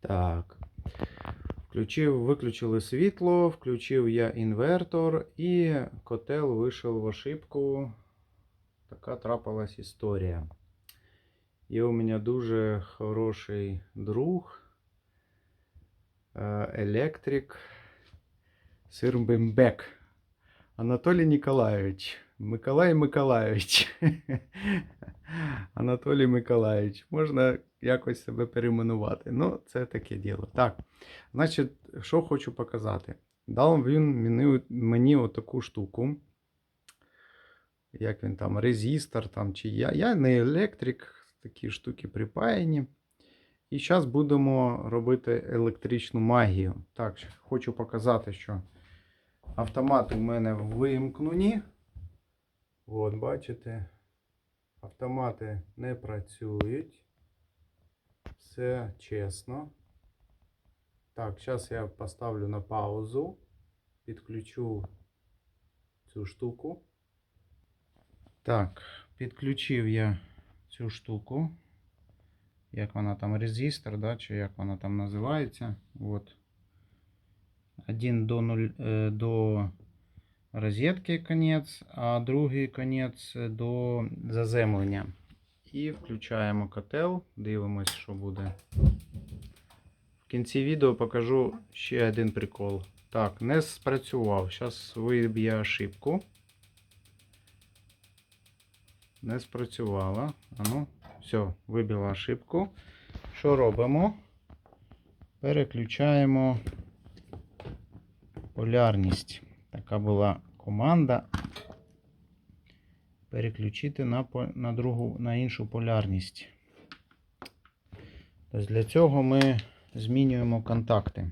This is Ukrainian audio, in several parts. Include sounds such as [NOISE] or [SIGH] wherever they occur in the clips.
Так. Включив, виключили світло, включив я інвертор і котел вийшов в ошибку. Така трапилась історія. Є у мене дуже хороший друг, е, електрик Сирбембек Анатолій Ніколаєвич. Миколай Миколаєвич. [LAUGHS] Анатолій Миколаєвич. Можна якось себе перейменувати. Ну, це таке діло. Так, значить, що хочу показати. Дав він мені, мені отаку штуку. Як він там, резистор там, чи я. Я не електрик, такі штуки припаяні. І зараз будемо робити електричну магію. Так, хочу показати, що автомати у мене вимкнені. От, бачите, автомати не працюють. Все чесно. Так, зараз я поставлю на паузу, підключу цю штуку. Так, підключив я цю штуку. Як вона там резистор, да, чи як вона там називається. От. Один до 0 е, до розетки конець, а другий конець до заземлення. І включаємо котел, дивимось, що буде. В кінці відео покажу ще один прикол. Так, не спрацював. Зараз виб'є ошибку. Не спрацювало. А ну, все, вибила ошибку. Що робимо? Переключаємо полярність. Така була команда. Переключити на, на, другу, на іншу полярність. Тобто для цього ми змінюємо контакти.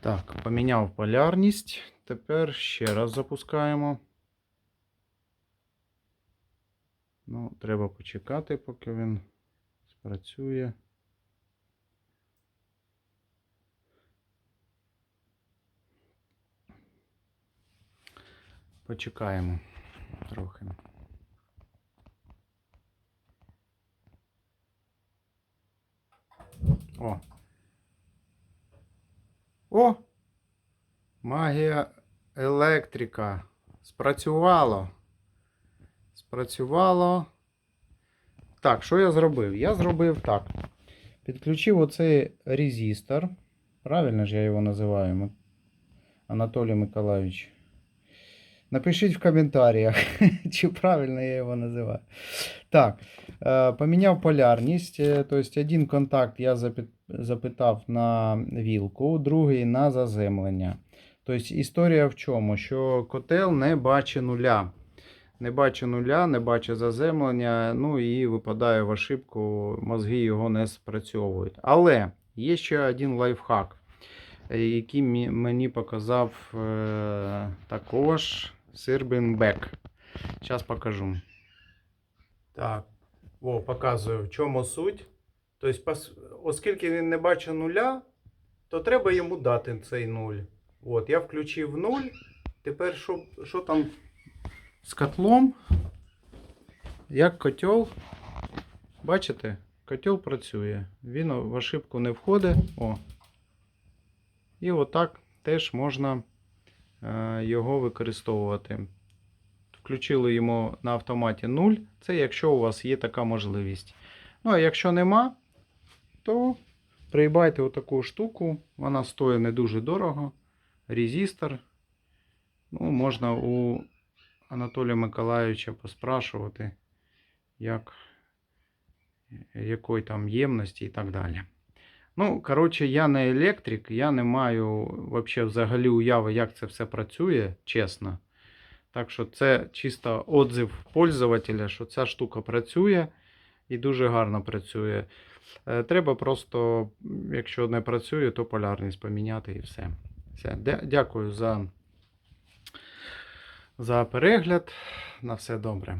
Так, поміняв полярність. Тепер ще раз запускаємо. Ну, треба почекати, поки він спрацює. Почекаємо трохи. О. О! Магія електрика. Спрацювало. Спрацювало. Так, що я зробив? Я зробив так. Підключив оцей резистор. Правильно ж я його називаю? Анатолій Миколаївич. Напишіть в коментарях, [LAUGHS] чи правильно я його називаю. Так, е, поміняв полярність. Е, Тобто один контакт я запитав на вілку, другий на заземлення. Тобто історія в чому? Що котел не бачить нуля. Не бачить нуля, не бачить заземлення, ну і випадає в ошибку, мозги його не спрацьовують. Але є ще один лайфхак, е, який мені показав також Сирбенбек. Зараз покажу. Так, о, показую, в чому суть. Тобто, оскільки він не бачить нуля, то треба йому дати цей нуль. От, я включив нуль. Тепер що, що там з котлом? Як котел. Бачите, котел працює. Він в ошибку не входить. О. І отак теж можна його використовувати. Включили йому на автоматі 0. Це якщо у вас є така можливість. Ну, а якщо нема, то придбайте отаку штуку. Вона стоїть не дуже дорого. Резистор. Ну, можна у Анатолія Миколаївича поспрашувати, як, якої там ємності і так далі. Ну, коротше, я не електрик, я не маю вообще взагалі уяви, як це все працює, чесно. Так що це чисто отзив пользователя, що ця штука працює і дуже гарно працює. Е, Треба просто, якщо не працює, то полярність поміняти і все. все. Дякую за, за перегляд. На все добре.